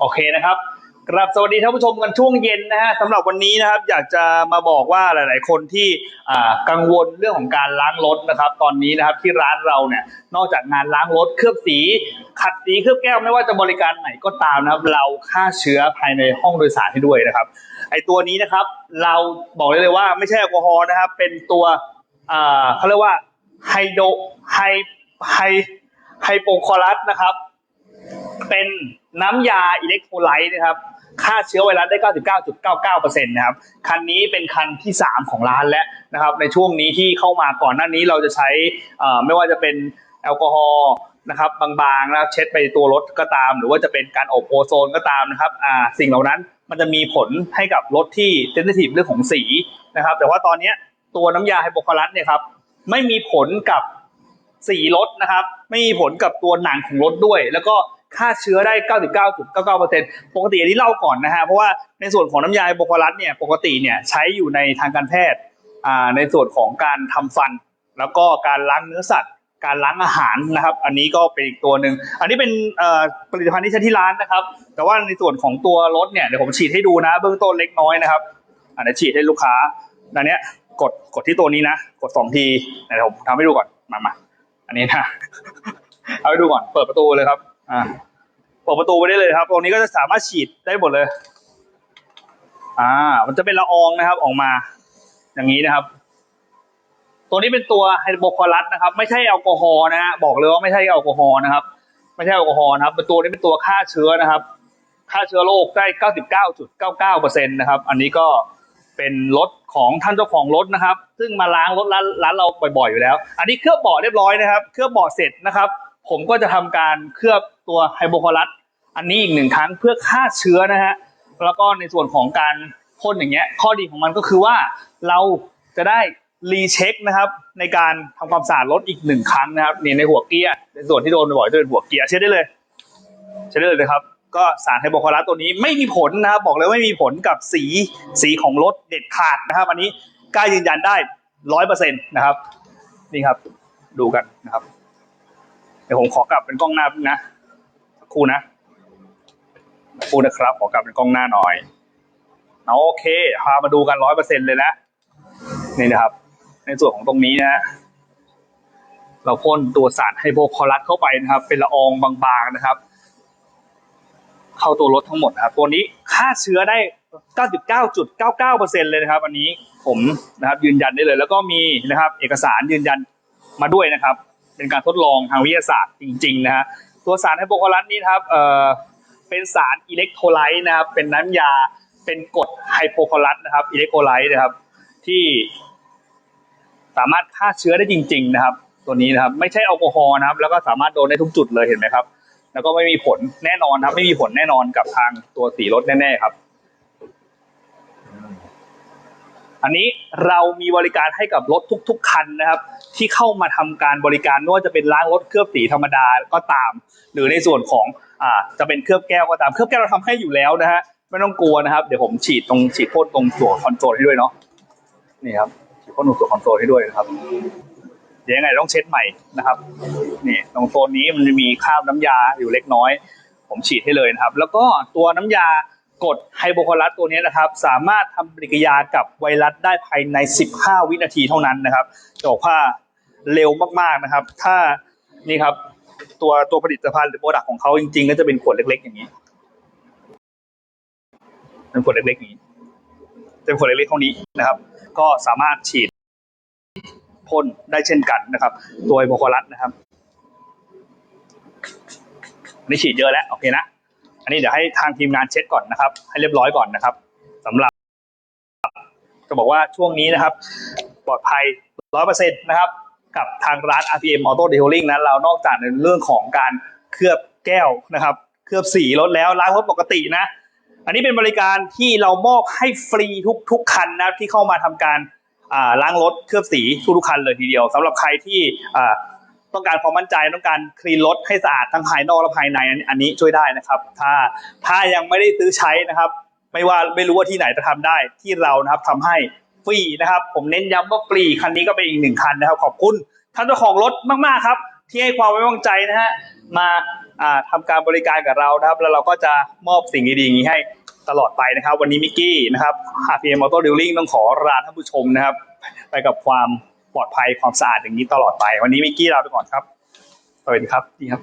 โอเคนะครับกราบสวัสดีท่านผู้ชมกันช่วงเย็นนะฮะสำหรับวันนี้นะครับ อยากจะมาบอกว่าหลาย ๆ คนที่กังวลเรื่องของการล้างรถนะครับ ตอนนี้นะครับที่ร้านเราเนี่ยนอกจากงานล้างรถเคลือบสี ขัดสีเคลือบแก้วไม่ว่าจะบริการไหนก็ตามนะครับ เราฆ่าเชื้อภายในห้องโดยสารให้ด้วยนะครับ ไอตัวนี้นะครับ เราบอกได้เลยว่าไม่ใช่แอลกอฮอล์นะครับ เป็นตัวเขาเรียกว่าไฮโดไฮไฮไฮโปคลอรัสนะครับ เป็น น้ำยาอิเล็กโทรไลต์นะครับฆ่าเชื้อไวรัสได้ 99.99%นะครับ คันนี้เป็นคันที่ 3 ของร้านแล้วนะครับ ในช่วงนี้ที่เข้ามาก่อนหน้านี้เราจะใช้ไม่ว่าจะเป็นแอลกอฮอล์นะครับบางๆนะเช็ดไปตัวรถก็ตาม หรือว่าจะเป็นการอบโอโซนก็ตามนะครับสิ่งเหล่านั้นมันจะมีผลให้กับรถที่เซนซิทีฟเรื่องของสีนะครับ แต่ว่าตอนนี้ตัวน้ำยาไฮโปคลอรัสเนี่ยครับไม่มีผลกับสีรถนะครับ ไม่มีผลกับตัวหนังของรถด้วย แล้วก็ ฆ่าเชื้อได้ 99.99%ปกติอันนี้เล่าก่อนนะฮะ เพราะว่าในส่วนของน้ำยาไฮโปคลอรัสเนี่ย ปกติเนี่ยใช้อยู่ในทางการแพทย์อ่าในส่วนของการทำฟัน แล้วก็การล้างเนื้อสัตว์ การล้างอาหารนะครับ อันนี้ก็เป็นอีกตัวหนึ่ง อันนี้เป็นผลิตภัณฑ์ที่ใช้ที่ร้านนะครับ แต่ว่าในส่วนของตัวรถเนี่ย เดี๋ยวผมฉีดให้ดูนะ เบื้องต้นเล็กน้อยนะครับอันนี้ฉีดให้ลูกค้าอันนี้กด กดที่ตัวนี้นะ กดสองทีเดี๋ยวผมทำให้ดูก่อน มามาอันนี้นะเอาไปดูก่อน เปิดประตูเลยครับ อ่าเปิดประตูไปได้เลยครับ ตรงนี้ก็จะสามารถฉีดได้หมดเลย อ่า มันจะเป็นละอองนะครับออกมา อย่างนี้นะครับ ตัวนี้เป็นตัวไฮโดรคลอรัสนะครับ ไม่ใช่แอลกอฮอล์นะฮะบอกเลยว่าไม่ใช่แอลกอฮอล์นะครับ ไม่ใช่แอลกอฮอล์นะครับเป็นตัวนี้เป็นตัวฆ่าเชื้อนะครับฆ่าเชื้อโรคได้ 99.99%นะครับ อันนี้ก็เป็นรถของท่านเจ้าของรถนะครับ ซึ่งมาล้างรถร้านเราบ่อยๆอยู่แล้ว อันนี้เคลือบเบาะเรียบร้อยนะครับ เคลือบเบาะเสร็จนะครับ ผมก็จะทำการเคลือบตัวไฮโบคลอรัสอันนี้อีกหนึ่งครั้งเพื่อฆ่าเชื้อนะฮะแล้วก็ในส่วนของการพ่นอย่างเงี้ย ข้อดีของมันก็คือว่าเราจะได้รีเช็คนะครับในการทำความสะอาดรถอีกหนึ่งครั้งนะครับนี่ในหัวเกียร์ในส่วนที่โดนบ่อยๆจะเป็นหัวเกียร์เช็ดได้เลยใช้ได้เลยนะครับ ก็สารไฮโปคลอรัสตัวนี้ไม่มีผลนะครับบอกเลยว่าไม่มีผลกับสีสีของรถเด็ดขาดนะครับ อันนี้กล้ายืนยันได้ร้อยเปอร์เซ็นต์นะครับนี่ครับ ดูกันนะครับ ดี๋ยวผมขอกลับเป็นกล้องหน้านะสักครู่นะสักครู่นะครับ ขอกลับเป็นกล้องหน้าหน่อยโอเคพามาดูกันร้อยเปอร์เซ็นต์เลยนะนี่นะครับ ในส่วนของตรงนี้นะเราพ่นตัวสารไฮโปคลอรัสเข้าไปนะครับ เป็นละอองบางๆนะครับ เข้าตัวรถทั้งหมดครับ ตัวนี้ฆ่าเชื้อได้99.99%เลยนะครับ อันนี้ผมนะครับยืนยันได้เลย แล้วก็มีนะครับ เอกสารยืนยันมาด้วยนะครับ เป็นการทดลองทางวิทยาศาสตร์จริงๆนะฮะตัวสารไฮโปคลอรัสนี้ครับเอ่อเป็นสารอิเล็กโทรไลต์นะครับ เป็นน้ำยาเป็นกรดไฮโปคลอรัสนะครับอิเล็กโทรไลต์นะครับ ที่สามารถฆ่าเชื้อได้จริง ๆ นะครับ ตัวนี้นะครับ ไม่ใช่แอลกอฮอล์นะครับ แล้วก็สามารถโดนได้ทุกจุดเลยเห็นไหมครับ แล้วก็ไม่มีผลแน่นอนครับ ไม่มีผลแน่นอนกับทางตัวสีรถแน่ๆครับ อันนี้เรามีบริการให้กับรถทุก ๆ คันนะครับ ที่เข้ามาทำการบริการไม่ว่าจะเป็นล้างรถเคลือบสีธรรมดาก็ตาม หรือในส่วนของอ่าจะเป็นเคลือบแก้วก็ตาม เคลือบแก้วเราทำให้อยู่แล้วนะฮะไม่ต้องกลัวนะครับ เดี๋ยวผมฉีดตรงฉีดพ่นตรงตัวคอนโซลให้ด้วยเนาะนี่ครับฉีดพ่นตรงตัวคอนโซลให้ด้วยนะครับเดี๋ยวยังไงต้องเช็ดใหม่นะครับนี่ตรงโซนนี้มันจะมีคราบน้ำยาอยู่เล็กน้อย ผมฉีดให้เลยนะครับ แล้วก็ตัวน้ำยา กรดไฮโปคลอรัสตัวนี้นะครับ สามารถทำปฏิกิริยากับไวรัสได้ภายใน 15 วินาทีเท่านั้นนะครับจะบอกว่าเร็วมากๆนะครับ ถ้านี่ครับตัวตัวผลิตภัณฑ์หรือโปรดักของเขาจริงๆ ก็จะเป็นขวดเล็ก ๆ อย่างนี้เป็นขวดเล็กๆอย่างนี้เป็นขวดเล็กๆเท่านี้นะครับ ก็สามารถฉีดพ่นได้เช่นกันนะครับ ตัวไอโบคอรัสนะครับอันนี้ฉีดเยอะแล้วโอเคนะ อันนี้เดี๋ยวให้ทางทีมงานเช็ดก่อนนะครับ ให้เรียบร้อยก่อนนะครับสำหรับ จะบอกว่าช่วงนี้นะครับ ปลอดภัยร้อยเปอร์เซ็นต์นะครับ กับทางร้าน RPM Auto Detailing นั้นเรานอกจากในเรื่องของการเคลือบแก้วนะครับ เคลือบสีรถแล้วล้างรถปกตินะ อันนี้เป็นบริการที่เรามอบให้ฟรีทุกทุกคันนะที่เข้ามาทำการล้างรถเคลือบสีทุกๆคันเลยทีเดียวสำหรับใครที่ ต้องการความมั่นใจต้องการคลีนรถให้สะอาดทั้งภายนอกและภายในอันนี้ช่วยได้นะครับ ถ้าถ้ายังไม่ได้ซื้อใช้นะครับ ไม่ว่าไม่รู้ว่าที่ไหนจะทำได้ที่เรานะครับทำให้ฟรีนะครับ ผมเน้นย้ำว่าฟรีคันนี้ก็เป็นอีกหนึ่งคันนะครับ ขอบคุณท่านเจ้าของรถมากๆครับ ที่ให้ความไว้วางใจนะฮะมาทำการบริการกับเรานะครับ แล้วเราก็จะมอบสิ่งดีๆนี้ให้ตลอดไปนะครับ วันนี้มิกกี้นะครับหาพีเอ็มออโต้ดิลลิ่งต้องขอลาท่านผู้ชมนะครับ ไปกับความ ปลอดภัยความสะอาดอย่างนี้ตลอดไป วันนี้มิกกี้ลาไปก่อนครับสวัสดีครับดีครับ